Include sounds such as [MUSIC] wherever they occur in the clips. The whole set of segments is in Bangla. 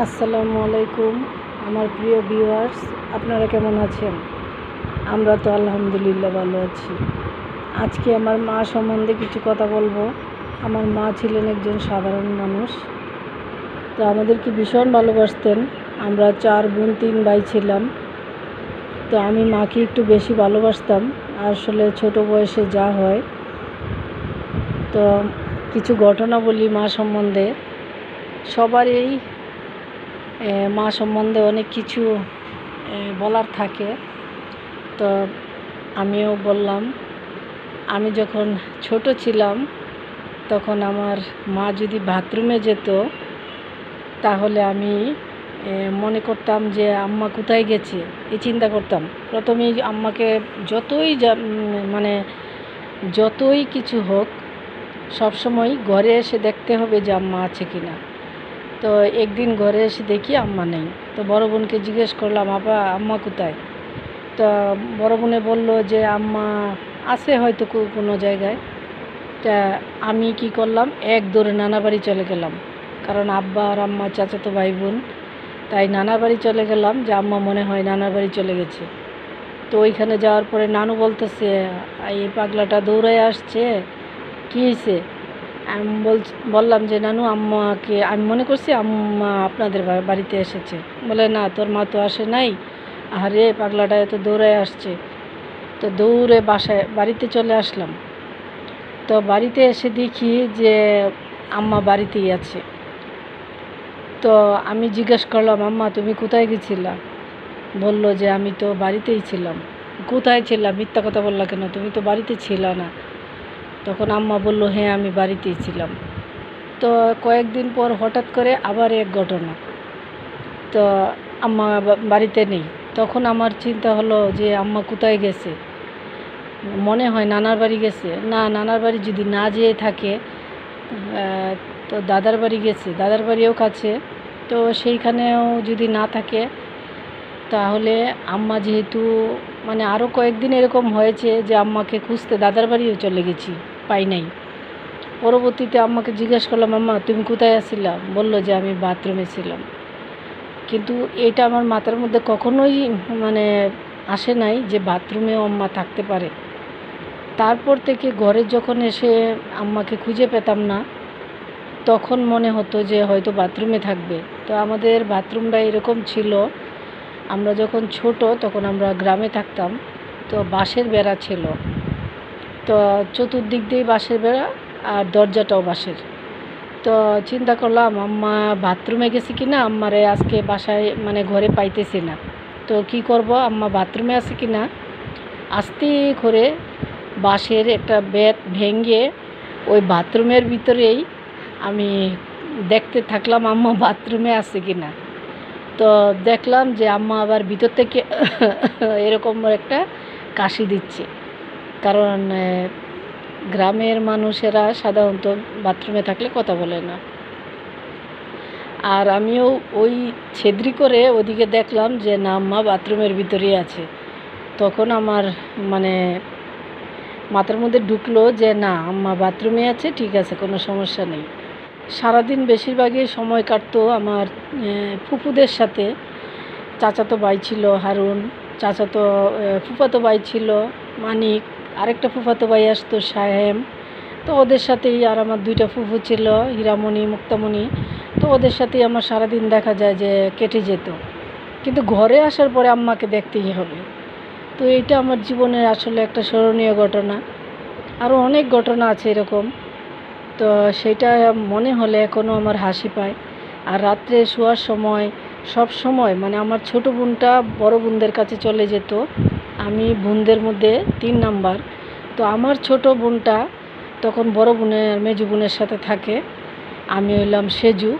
আসসালামু আলাইকুম আমার প্রিয় ভিউয়ার্স আপনারা কেমন আছেন? আমরা তো আলহামদুলিল্লাহ ভালো আছি। আজকে আমার মা সম্বন্ধে কিছু কথা বলব। আমার মা ছিলেন একজন সাধারণ মানুষ। তো আমাদেরকে ভীষণ ভালোবাসতেন। আমরা চার বোন তিন ভাই ছিলাম। তো আমি মাকে একটু বেশি ভালোবাসতাম। আসলে ছোট বয়সে যা হয়। তো কিছু ঘটনা বলি মা সম্বন্ধে। সবারই এ, মা সম্বন্ধে অনেক কিছু বলার থাকে। তো আমিও বললাম, আমি যখন ছোট ছিলাম, তখন আমার মা যদি বাথরুমে যেত, তাহলে আমি মনে করতাম যে আম্মা কোথায় গেছে। এই চিন্তা করতাম। প্রথমেই আম্মাকে যতই মানে যতই কিছু হোক, সবসময় ঘরে এসে দেখতে হবে যে আম্মা আছে কি না তো একদিন ঘরে এসে দেখি আম্মা নেই। তো বড় বোনকে জিজ্ঞেস করলাম, আপা, আম্মা কোথায়? তো বড় বোনে বলল যে, আম্মা আছে হয়তো কোনো জায়গায়। তা আমি কি করলাম, এক দৌড়ে নানা বাড়ি চলে গেলাম। কারণ আব্বা আর আম্মা চাচাতো ভাই বোন। তাই নানা বাড়ি চলে গেলাম যে, আম্মা মনে হয় নানার বাড়ি চলে গেছে। তো ওইখানে যাওয়ার পরে নানু বলতেছে, এই পাগলাটা দৌড়ায় আসছে। কী হয়েছে আমি বল, বললাম যে, নানু, আম্মাকে, আমি মনে করছি আম্মা আপনাদের বাড়িতে এসেছে। বলে, না, তোর মা তো আসে নাই। আরে পাগলাটা এত দৌড়ায় আসছে। তো দৌড়ে বাসায়, বাড়িতে চলে আসলাম। তো বাড়িতে এসে দেখি যে, আম্মা বাড়িতেই আছে। তো আমি জিজ্ঞেস করলাম, আম্মা, তুমি কোথায় গেছিলা? বলল যে, আমি তো বাড়িতেই ছিলাম। কোথায় ছিলাম মিথ্যা কথা বললা কেন? তুমি তো বাড়িতে ছিল না। তখন আম্মা বলল হ্যাঁ আমি বাড়িতেই ছিলাম। তো কয়েকদিন পর হঠাৎ করে আবার এক ঘটনা। তো আম্মা বাড়িতে নেই। তখন আমার চিন্তা হলো যে আম্মা কোথায় গেছে? মনে হয় নানার বাড়ি গেছে। না, নানার বাড়ি যদি না যেয়ে থাকে তো দাদার বাড়ি গেছে। দাদার বাড়িও কাছে। তো সেইখানেও যদি না থাকে, তাহলে আম্মা যেহেতু মানে আরও কয়েকদিন এরকম হয়েছে যে আম্মাকে খুঁজতে দাদার বাড়িও চলে গেছি, পাই নাই। পরবর্তীতে আম্মাকে জিজ্ঞেস করলাম, আম্মা, তুমি কোথায় আসছিলা বলল যে, আমি বাথরুমে ছিলাম। কিন্তু এটা আমার মাথার মধ্যে কখনোই মানে আসে নাই যে বাথরুমেও আম্মা থাকতে পারে। তারপর থেকে ঘরে যখন এসে আম্মাকে খুঁজে পেতাম না, তখন মনে হতো যে হয়তো বাথরুমে থাকবে। তো আমাদের বাথরুমটা এরকম ছিল আমরা যখন ছোট, তখন আমরা গ্রামে থাকতাম, তো বাঁশের বেড়া ছিল। তো চতুর্দিক দিয়ে বাঁশের বেড়া আর দরজাটাও বাঁশের। তো চিন্তা করলাম, আম্মা বাথরুমে গেছে কি না আম্মারে আজকে বাসায় মানে ঘরে পাইতেছি না। তো কি করব? আম্মা বাথরুমে আছে কি না আস্তে করে বাঁশের একটা বেত ভেঙে ওই বাথরুমের ভিতরেই আমি দেখতে থাকলাম, আম্মা বাথরুমে আছে কি না তো দেখলাম যে আম্মা আবার ভিতর থেকে [LAUGHS] এরকম একটা কাশি দিচ্ছে। কারণ গ্রামের মানুষেরা সাধারণত বাথরুমে থাকলে কথা বলে না। আর আমিও ওই ছেদ্রি করে ওদিকে দেখলাম যে, না আম্মা, বাথরুমের ভিতরেই আছে। তখন আমার মানে মাথার মধ্যে ঢুকলো যে, না, আম্মা বাথরুমে আছে, ঠিক আছে, কোনো সমস্যা নেই। সারাদিন বেশিরভাগই সময় কাটতো আমার ফুপুদের সাথে। চাচাতো ভাই ছিল হারুন, চাচাতো ফুফাতো ভাই ছিল মানিক, আরেকটা ফুফাতো ভাই আসতো সাহেম। তো ওদের সাথেই আর আমার দুইটা ফুফু ছিল, হীরামণি, মুক্তামণি। তো ওদের সাথেই আমার সারাদিন দেখা যায় যে কেটে যেত। কিন্তু ঘরে আসার পরে আম্মাকে দেখতেই হবে। তো এটা আমার জীবনের আসলে একটা স্মরণীয় ঘটনা। আরও অনেক ঘটনা আছে এরকম। তো সেটা মনে হলে এখনও আমার হাসি পায়। আর রাত্রে শোয়ার সময়, সব সময় মানে আমার ছোট বোনটা বড় বোনদের কাছে চলে যেত। আমি বোনদের মধ্যে তিন নাম্বার। তো আমার ছোট বোনটা তখন বড় বোনের, মেজু বোনের সাথে থাকে। আমি হইলাম সেজু।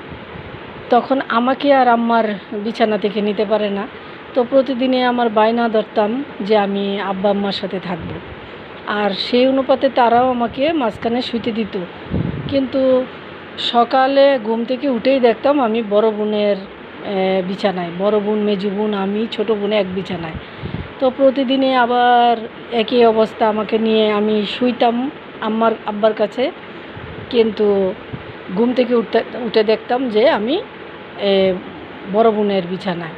তখন আমাকে আর আম্মার বিছানা থেকে নিতে পারে না। তো প্রতিদিনে আমার বায়না ধরতাম যে আমি আব্বা আম্মার সাথে থাকব। আর সেই অনুপাতে তারাও আমাকে মাঝখানে শুতে দিত। কিন্তু সকালে ঘুম থেকে উঠেই দেখতাম আমি বড় বোনের বিছানায়। বড় বোন, মেজু বোন, আমি, ছোট বোন এক বিছানায়। তো প্রতিদিনে আবার একই অবস্থা আমাকে নিয়ে আমি শুইতাম আম্মার, আব্বার কাছে। কিন্তু ঘুম থেকে উঠতে, উঠে দেখতাম যে আমি বড় বোনের বিছানায়।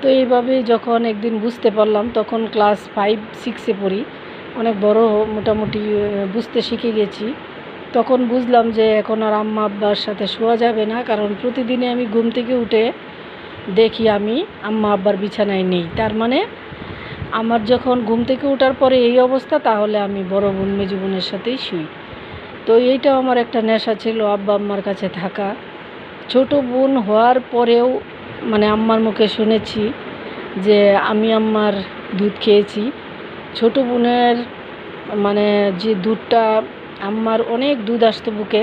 তো এইভাবে যখন একদিন বুঝতে পারলাম, তখন ক্লাস ফাইভ সিক্সে পড়ি। অনেক বড় মোটামুটি বুঝতে শিখে গেছি। তখন বুঝলাম যে এখন আর আম্মা আব্বার সাথে শোয়া যাবে না, কারণ প্রতিদিনে আমি ঘুম থেকে উঠে দেখি আমি আম্মা আব্বার বিছানায় নেই। তার মানে আমার যখন ঘুম থেকে ওঠার পরে এই অবস্থা, তাহলে আমি বড় বোন মেজু বোনের সাথেই শুই। তো এইটাও আমার একটা নেশা ছিল, আব্বা আম্মার কাছে থাকা। ছোট বোন হওয়ার পরেও মানে আম্মার মুখে শুনেছি যে আমি আম্মার দুধ খেয়েছি। ছোট বোনের মানে যে দুধটা আম্মার অনেক দুধ আসতো বুকে,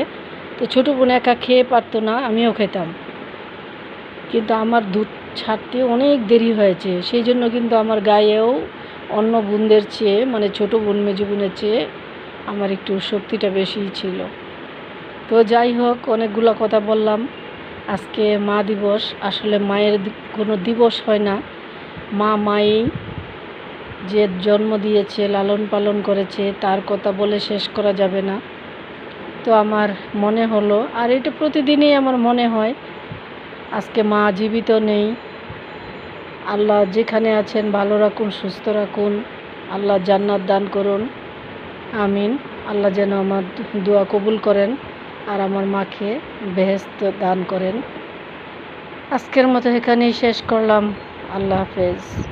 তো ছোট বোন একা খেয়ে পারতো না, আমিও খেতাম। কিন্তু আমার দুধ ছাড়তে অনেক দেরি হয়েছে, সেই জন্য কিন্তু আমার গায়েও অন্য বোনদের চেয়ে মানে ছোট বোন মেজো বোনের চেয়ে আমার একটু শক্তিটা বেশিই ছিল। তো যাই হোক, অনেকগুলো কথা বললাম। আজকে মা দিবস, আসলে মায়ের কোনো দিবস হয় না। মা, মাই যে জন্ম দিয়েছে, লালন পালন করেছে, তার কথা বলে শেষ করা যাবে না। তো আমার মনে হলো, আর এটা প্রতিদিনই আমার মনে হয়, আজকে মা জীবিত নেই। আল্লাহ যেখানে আছেন, ভালো রাখুন, সুস্থ রাখুন। আল্লাহ জান্নাত দান করুন। আমিন। আল্লাহ যেন আমার দোয়া কবুল করেন আর আমার মাকে বেহেস্ত দান করেন। আজকের মতো এখানেই শেষ করলাম। আল্লাহ হাফেজ।